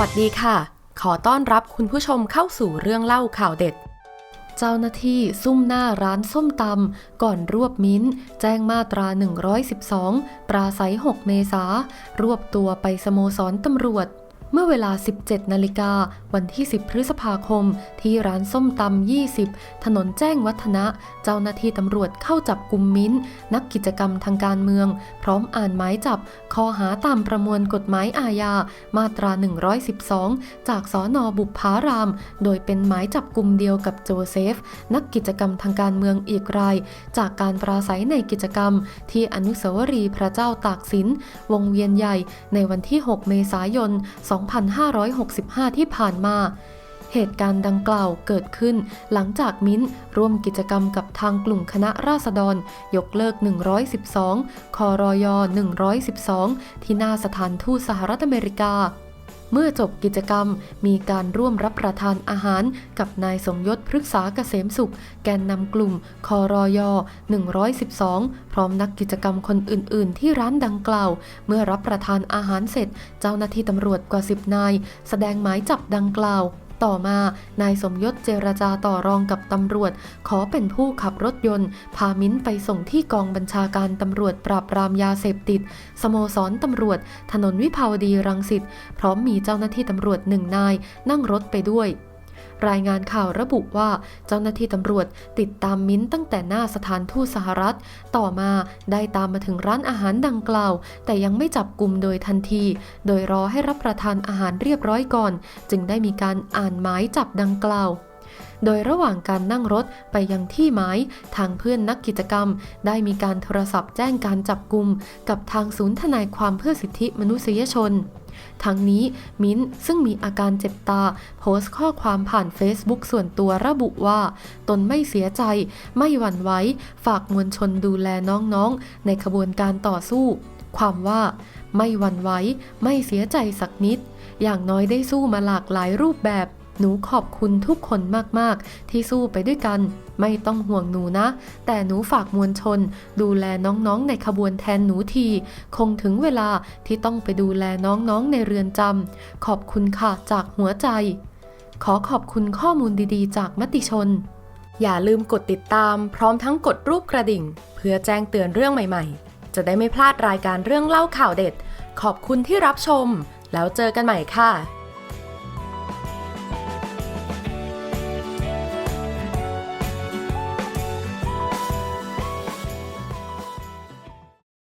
วัสดีค่ะ ขอต้อนรับคุณผู้ชมเข้าสู่เรื่องเล่าข่าวเด็ด เจ้าหน้าที่ซุ่มหน้าร้านส้มตำก่อนรวบมิ้น แจ้งมาตรา 112 ปราศัย 6 เมษารวบตัวไปสโมสรตำรวจ เมื่อเวลา 17 นาฬิกาวันที่ 10 พฤษภาคม ที่ร้านส้มตำ 20 ถนนแจ้งวัฒนะ เจ้าหน้าที่ตำรวจเข้าจับกลุ่มมิ้น นักกิจกรรมทางการเมือง พร้อมอ่านหมายจับ ข้อหาตามประมวลกฎหมายอาญา มาตรา 112 จากสอนอบุพาราม โดยเป็นหมายจับกลุ่มเดียวกับโจเซฟ นักกิจกรรมทางการเมืองอีกราย จากการปราศัยในกิจกรรม ที่อนุสาวรีย์พระเจ้าตากสิน วงเวียนใหญ่ ในวันที่ 6 เมษายน 2 2565 ที่ผ่านมา เหตุการณ์ดังกล่าวเกิดขึ้นหลังจากมิ้นท์ร่วมกิจกรรมกับทางกลุ่มคณะราษฎร ยกเลิก 112 คอรอย112 ที่หน้าสถานทูตสหรัฐอเมริกา เมื่อจบกิจกรรมมีการร่วมรับประทานอาหารกับนายสมยศพฤกษาเกษมสุข แกนนำกลุ่มคอรอย112 พร้อมนักกิจกรรมคนอื่น ๆ ที่ร้านดังกล่าว เมื่อรับประทานอาหารเสร็จ เจ้าหน้าที่ตำรวจกว่า 10 นาย แสดงหมายจับดังกล่าว ต่อมานายสมยศเจรจาต่อรองกับตำรวจ ขอเป็นผู้ขับรถยนต์ พามิ้นไปส่งที่กองบัญชาการตำรวจปราบปรามยาเสพติด สโมสรตำรวจ ถนนวิภาวดีรังสิตพร้อมมีเจ้าหน้าที่ตำรวจหนึ่งนาย นั่งรถไปด้วย รายงานข่าวระบุว่าเจ้าหน้าที่ตำรวจติดตามมิ้นตั้งแต่หน้าสถานทูตสหรัฐ ต่อมาได้ตามมาถึงร้านอาหารดังกล่าว แต่ยังไม่จับกลุ่มโดยทันที โดยรอให้รับประทานอาหารเรียบร้อยก่อน จึงได้มีการอ่านหมายจับดังกล่าวโดยระหว่างการนั่งรถไปยังที่หมายทางเพื่อนนักกิจกรรม ได้มีการโทรศัพท์แจ้งการจับกลุ่มกับทางศูนย์ทนายความเพื่อสิทธิมนุษยชน ทั้งนี้มิ้นซึ่งมีอาการเจ็บตา โพสต์ข้อความผ่าน Facebook ส่วนตัวระบุว่า ตนไม่เสียใจ ไม่หวั่นไหวฝากมวลชนดูแลน้องๆ ในขบวนการต่อสู้ ความว่า ไม่หวั่นไหวไม่เสียใจสักนิด อย่างน้อยได้สู้มาหลากหลายรูปแบบ หนูขอบคุณทุกคนมากๆ ที่สู้ไปด้วยกัน ไม่ต้องห่วงหนูนะ แต่หนูฝากมวลชน ดูแลน้องๆในขบวนแทนหนูที คงถึงเวลาที่ต้องไปดูแลน้องๆในเรือนจำขอบคุณค่ะจากหัวใจ ขอขอบคุณข้อมูลดีๆ จากมติชน อย่าลืมกดติดตาม พร้อมทั้งกดรูปกระดิ่ง เพื่อแจ้งเตือนเรื่องใหม่ๆ จะได้ไม่พลาดรายการเรื่องเล่าข่าวเด็ด ขอบคุณที่รับชม แล้วเจอกันใหม่ค่ะ